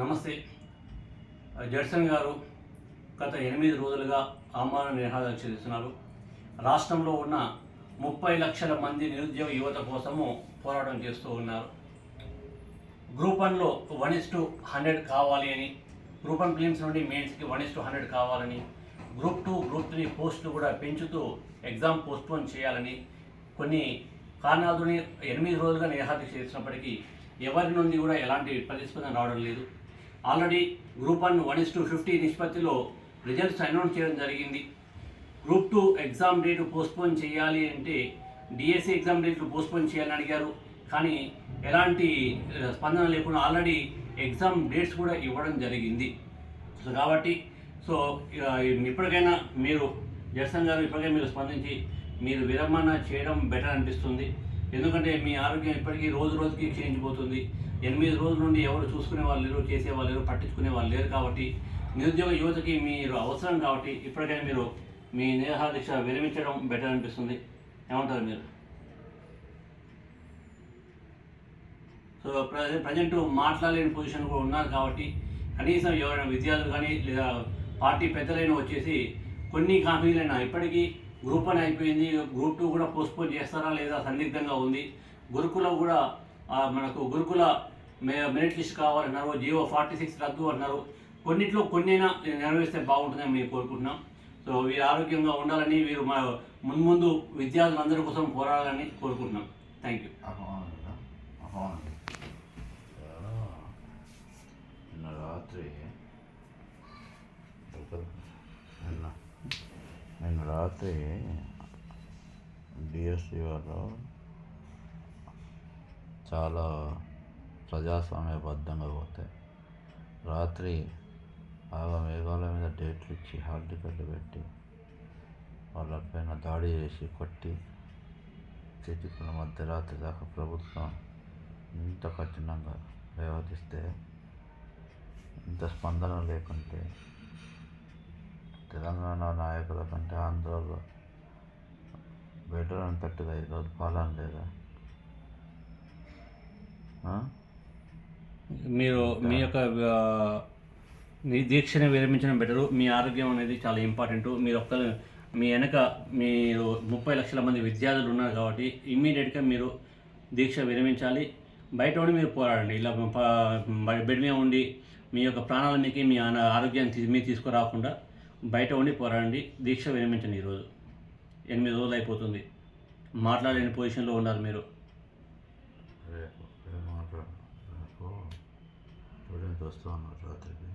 నమస్తే. జడ్సన్ గారు గత ఎనిమిది రోజులుగా ఆమరణ నిరాహారదీక్ష చేస్తున్నారు. రాష్ట్రంలో ఉన్న ముప్పై లక్షల మంది నిరుద్యోగ యువత కోసము పోరాటం చేస్తూ ఉన్నారు. గ్రూప్ వన్లో వన్ ఇస్ టు హండ్రెడ్ కావాలి అని గ్రూప్ వన్ ఫిలిమ్స్ నుండి మెయిన్స్కి వన్ ఇస్ టు హండ్రెడ్ కావాలని గ్రూప్ టూ గ్రూప్ త్రీ పోస్టులు కూడా పెంచుతూ ఎగ్జామ్ పోస్ట్పోన్ చేయాలని కొన్ని కారణాలతోని ఎనిమిది రోజులుగా నిరాహారదీక్ష చేసినప్పటికీ ఎవరి నుండి కూడా ఎలాంటి ప్రతిస్పందన రావడం లేదు. Already group one one is to fifty నిష్పత్తిలో రిజల్ట్స్ అనౌన్స్ చేయడం జరిగింది. Group two exam date postpone చేయాలి అంటే డిఎస్సి ఎగ్జామ్ డేట్లు పోస్ట్పోన్ చేయాలని అడిగారు. కానీ ఎలాంటి స్పందన లేకుండా ఆల్రెడీ ఎగ్జామ్ డేట్స్ కూడా ఇవ్వడం జరిగింది. సో కాబట్టి సో ఇక ఇప్పటికైనా మీరు జడ్సన్ గారు ఇప్పటికైనా మీరు స్పందించి మీరు విరమణ చేయడం బెటర్ అనిపిస్తుంది. ఎందుకంటే మీ ఆరోగ్యం ఇప్పటికీ రోజు రోజుకి క్షీణించిపోతుంది. ఎనిమిది రోజుల నుండి ఎవరు చూసుకునే వాళ్ళు లేరు చేసే వాళ్ళు లేరు పట్టించుకునే వాళ్ళు లేరు కాబట్టి నిరుద్యోగ యువతకి మీరు అవసరం కాబట్టి ఇప్పటికైనా మీరు మీ నిరాహారీక్ష విరమించడం బెటర్ అనిపిస్తుంది. ఏమంటారు మీరు? సో ప్రజెంట్ మాట్లాడలేని పొజిషన్ కూడా ఉన్నారు కాబట్టి కనీసం ఎవరైనా విద్యార్థులు కానీ లేదా పార్టీ పెద్దలైన వచ్చేసి కొన్ని కంపెనీలైనా ఇప్పటికీ గ్రూప్ వన్ అయిపోయింది. గ్రూప్ టూ కూడా పోస్ట్పోన్ చేస్తారా లేదా సందిగ్ధంగా ఉంది. గురుకుల కూడా మనకు గురుకుల మే- మెరిట్ లిస్ట్ కావాలన్నారు. జియో ఫార్టీ సిక్స్ రద్దు అన్నారు. కొన్నిట్లో కొన్నైనా నెరవేరిస్తే బాగుంటుందని మేము కోరుకుంటున్నాం. సో వీరు ఆరోగ్యంగా ఉండాలని వీరు మా ముందు ముందు విద్యార్థులందరి కోసం పోరాడాలని కోరుకుంటున్నాం. Thank you. రాత్రి రాత్రి డిఎస్సి వాళ్ళు చాలా ప్రజాస్వామ్యబద్ధంగా పోతాయి రాత్రి బాగా మేఘాల మీద డేట్లు ఇచ్చి హాల్ టికెట్లు పెట్టి వాళ్ళపైన దాడి చేసి కొట్టి చేతికున్న మధ్యరాత్రి దాకా ప్రభుత్వం ఇంత కఠినంగా వ్యవహరిస్తే ఇంత స్పందన లేకుంటే తెలంగాణ నాయకుల కంటే ఆంధ్రలో బెటర్ అనిపెట్టుగా ఈరోజు పాలన లేదా? మీరు మీ యొక్క మీ దీక్షని విరమించడం బెటరు మీ ఆరోగ్యం అనేది చాలా ఇంపార్టెంట్ మీరు ఒక్క మీ వెనక మీరు ముప్పై లక్షల మంది విద్యార్థులు ఉన్నారు కాబట్టి ఇమ్మీడియట్గా మీరు దీక్ష విరమించాలి. బయట ఉండి మీరు పోరాడండి. ఇలా బెడ్ మీద ఉండి మీ యొక్క ప్రాణాలన్నికి మీ ఆరోగ్యాన్ని తీ- మీరు తీసుకురాకుండా బయట ఉండి పోరాడండి. దీక్ష విరమించండి ఈరోజు. ఎనిమిది రోజులు అయిపోతుంది. మాట్లాడలేని పొజిషన్లో ఉన్నారు మీరు. వస్తూ ఉన్నారు రాత్రికి.